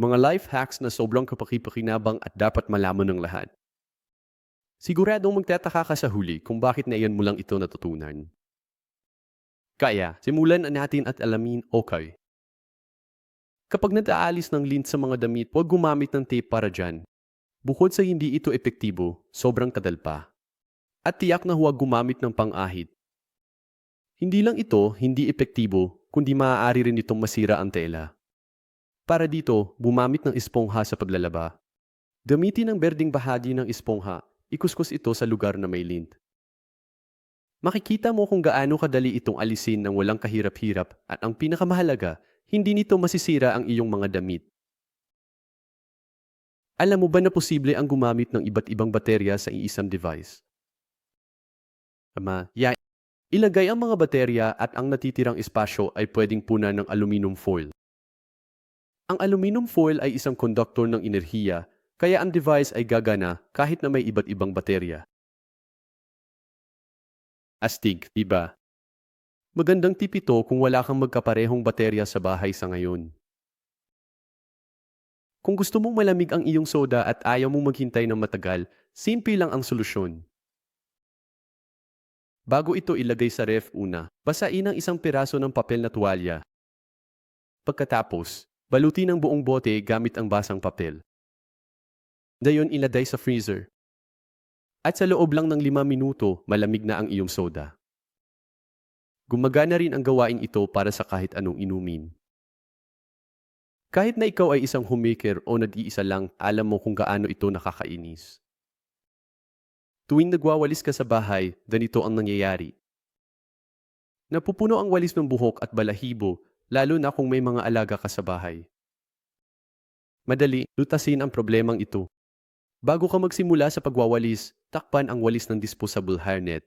Mga life hacks na sobrang kapakipakinabang at dapat malaman ng lahat. Siguradong magtataka ka sa huli kung bakit na iyan mo lang ito natutunan. Kaya, simulan na natin at alamin okay. Kapag nataalis ng lint sa mga damit, huwag gumamit ng tape para dyan. Bukod sa hindi ito epektibo, sobrang kadal pa. At tiyak na huwag gumamit ng pang-ahit. Hindi lang ito hindi epektibo, kundi maaari rin itong masira ang tela. Para dito, bumamit ng espongha sa paglalaba. Gamitin ang berding bahagi ng espongha, ikuskus ito sa lugar na may lint. Makikita mo kung gaano kadali itong alisin ng walang kahirap-hirap at ang pinakamahalaga, hindi nito masisira ang iyong mga damit. Alam mo ba na posible ang gumamit ng iba't ibang baterya sa iisang device? Ama, ya, ilagay ang mga baterya at ang natitirang espasyo ay pwedeng punan ng aluminum foil. Ang aluminum foil ay isang konduktor ng enerhiya, kaya ang device ay gagana kahit na may iba't ibang baterya. Astig, diba? Magandang tip ito kung wala kang magkaparehong baterya sa bahay sa ngayon. Kung gusto mong malamig ang iyong soda at ayaw mong maghintay ng matagal, simple lang ang solusyon. Bago ito ilagay sa ref una, basain ang isang piraso ng papel na tuwalya. Pagkatapos, balutin ang buong bote gamit ang basang papel. Dayon ilagay sa freezer. At sa loob lang ng lima minuto, malamig na ang iyong soda. Gumagana rin ang gawain ito para sa kahit anong inumin. Kahit na ikaw ay isang homemaker o nag-iisa lang, alam mo kung gaano ito nakakainis. Tuwing nagwawalis ka sa bahay, ganito ang nangyayari. Napupuno ang walis ng buhok at balahibo, lalo na kung may mga alaga ka sa bahay. Madali, lutasin ang problemang ito. Bago ka magsimula sa pagwawalis, takpan ang walis ng disposable hairnet.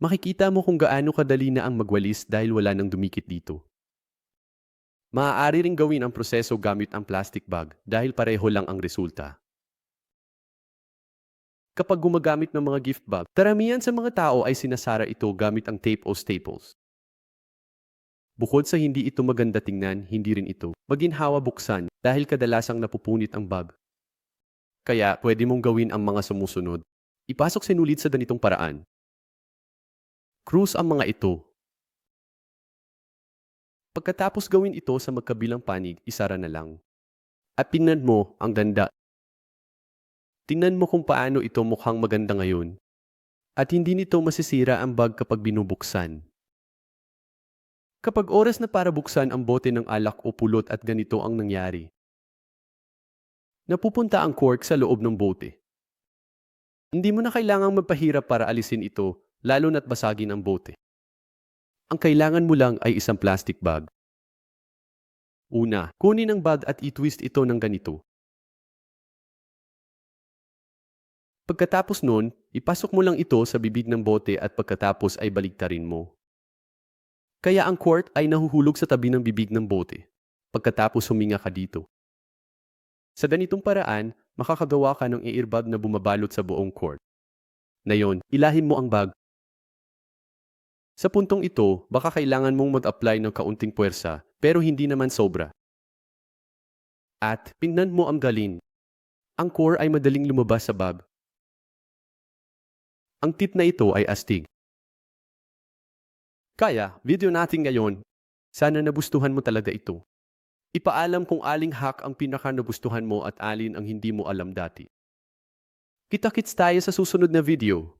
Makikita mo kung gaano kadali na ang magwalis dahil wala nang dumikit dito. Maaari ring gawin ang proseso gamit ang plastic bag dahil pareho lang ang resulta. Kapag gumagamit ng mga gift bag, karamihan sa mga tao ay sinasara ito gamit ang tape o staples. Bukod sa hindi ito maganda tingnan, hindi rin ito maginhawa buksan dahil kadalasang napupunit ang bag. Kaya pwede mong gawin ang mga sumusunod. Ipasok sinulit sa ganitong paraan. Cruise ang mga ito. Pagkatapos gawin ito sa magkabilang panig, isara na lang. At tingnan mo ang ganda. Tingnan mo kung paano ito mukhang maganda ngayon. At hindi nito masisira ang bag kapag binubuksan. Kapag oras na para buksan ang bote ng alak o pulot at ganito ang nangyari. Napupunta ang cork sa loob ng bote. Hindi mo na kailangang magpahirap para alisin ito, lalo na't basagin ang bote. Ang kailangan mo lang ay isang plastic bag. Una, kunin ang bag at i-twist ito ng ganito. Pagkatapos nun, ipasok mo lang ito sa bibig ng bote at pagkatapos ay baligtarin mo. Kaya ang quart ay nahuhulog sa tabi ng bibig ng bote. Pagkatapos huminga ka dito. Sa ganitong paraan, makakagawa ka ng earbag na bumabalot sa buong quart. Na yon, ilahin mo ang bag. Sa puntong ito, baka kailangan mong mag-apply ng kaunting puwersa, pero hindi naman sobra. At, tingnan mo ang galin. Ang core ay madaling lumabas sa bag. Ang tip na ito ay astig. Kaya, video natin ngayon, sana nabustuhan mo talaga ito. Ipaalam kung aling hack ang pinaka nabustuhan mo at alin ang hindi mo alam dati. Kita-kits tayo sa susunod na video.